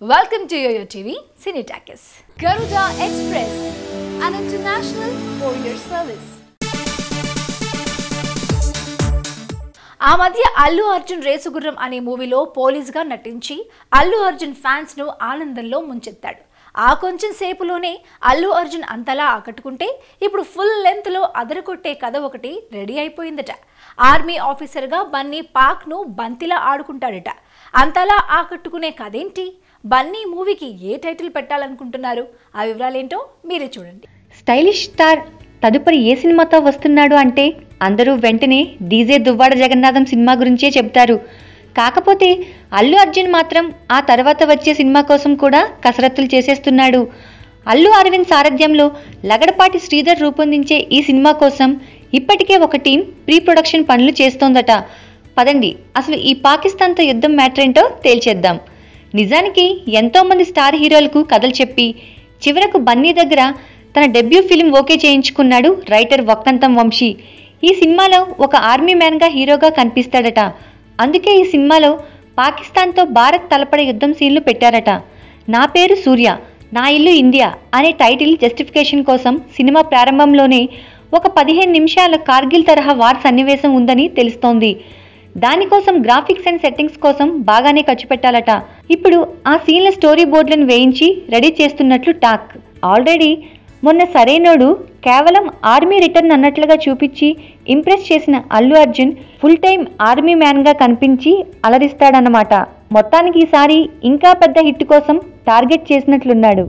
Welcome to Yoyo TV Cinetakis. Garuda Express, an international courier service. ఆ మధ్య అల్లు అర్జున్ రేసుగుర్రం అనే మూవీలో పోలీస్గా నటించి అల్లు అర్జున్ ఫ్యాన్స్ను ఆనందంలో ముంచెత్తాడు ఆ కొంచెం సేపులోనే అల్లు అర్జున్ అంతలా ఆకట్టుకుంటే ఇప్పుడు ఫుల్ లెంత్లో అదరకొట్టే కథ ఒకటి రెడీ అయిపోయిందట. ఆర్మీ ఆఫీసర్గా బన్నీ పాక్ను బంతిలా ఆడుకుంటాడట. అంతలా ఆకట్టుకునే కథేంటి? బన్నీ మూవీకి ఏ టైటిల్ పెట్టాలనుకుంటున్నారు? ఆ వివరాలేంటో మీరే చూడండి. స్టైలిష్ స్టార్ తదుపరి ఏ సినిమాతో వస్తున్నాడు అంటే అందరూ వెంటనే డీజే దువ్వాడ జగన్నాథం సినిమా గురించే చెప్తారు కాకపోతే అల్లు అర్జున్ మాత్రం ఆ తర్వాత వచ్చే సినిమా కోసం కూడా కసరత్తులు చేసేస్తున్నాడు. అల్లు అరవింద్ సారథ్యంలో లగడపాటి శ్రీధర్ రూపొందించే ఈ సినిమా కోసం ఇప్పటికే ఒక టీం ప్రీ ప్రొడక్షన్ పనులు చేస్తోందట. పదండి అసలు ఈ పాకిస్తాన్తో యుద్ధం మ్యాటర్ ఏంటో తేల్చేద్దాం. నిజానికి ఎంతోమంది స్టార్ హీరోలకు కథలు చెప్పి చివరకు బన్నీ దగ్గర తన డెబ్యూ ఫిలిం ఓకే చేయించుకున్నాడు రైటర్ వక్కంతం వంశీ. ఈ సినిమాలో ఒక ఆర్మీ మ్యాన్గా హీరోగా కనిపిస్తాడట. అందుకే ఈ సినిమాలో పాకిస్తాన్తో భారత్ తలపడే యుద్ధం సీన్లు పెట్టారట. నా పేరు సూర్య నా ఇల్లు ఇండియా అనే టైటిల్ జస్టిఫికేషన్ కోసం సినిమా ప్రారంభంలోనే ఒక పదిహేను నిమిషాల కార్గిల్ తరహా వార్ సన్నివేశం ఉందని తెలుస్తోంది. దానికోసం గ్రాఫిక్స్ అండ్ సెట్టింగ్స్ కోసం బాగానే ఖర్చు పెట్టాలట. ఇప్పుడు ఆ సీన్ల స్టోరీ బోర్డులను వేయించి రెడీ చేస్తున్నట్లు టాక్. ఆల్రెడీ మొన్న సరైనోడు కేవలం ఆర్మీ రిటర్న్ అన్నట్లుగా చూపించి ఇంప్రెస్ చేసిన Allu Arjun full time army మ్యాన్గా కనిపించి అలరిస్తాడన్నమాట. మొత్తానికి ఈసారి ఇంకా పెద్ద హిట్ కోసం టార్గెట్ చేసినట్లున్నాడు.